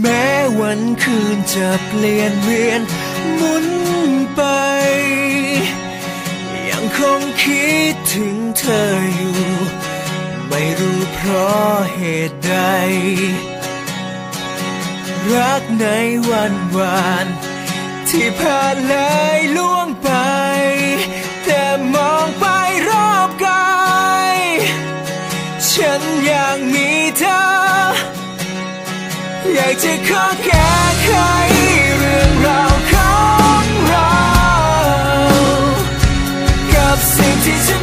แม้วันคืนจะเปลี่ยนเวียนหมุนไป ยังคงคิดถึงเธออยู่ ไม่รู้เพราะเหตุใด รักในวันวาน ที่ผ่านเลยล่วงไป อยากจะขอแก้ไขเรื่องราวของเรา กับสิ่งที่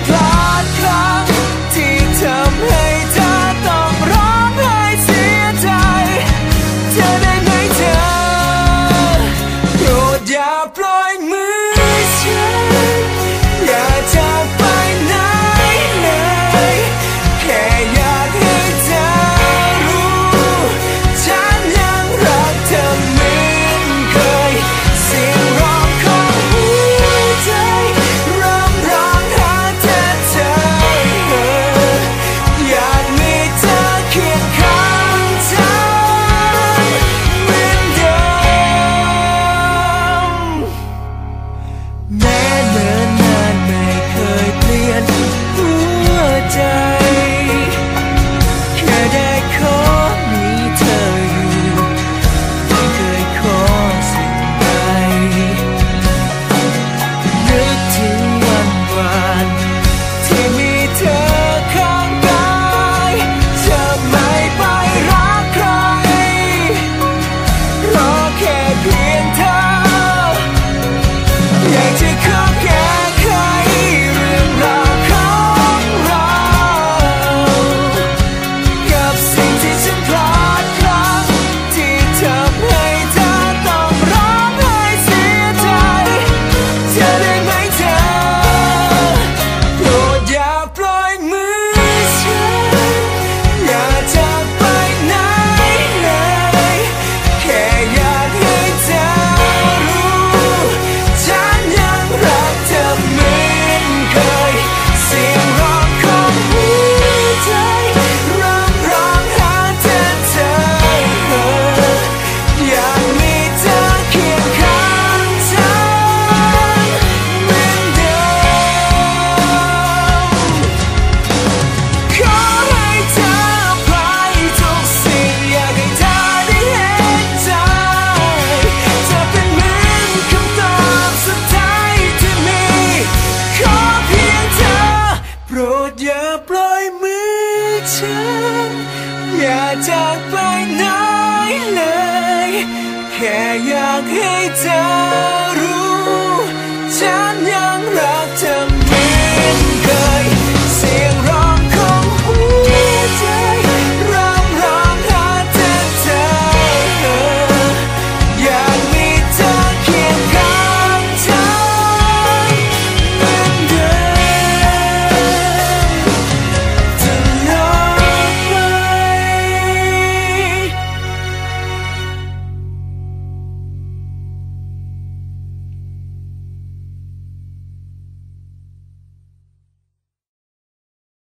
ัน อย่าจากไปไหนเลย แค่อยากให้เธอ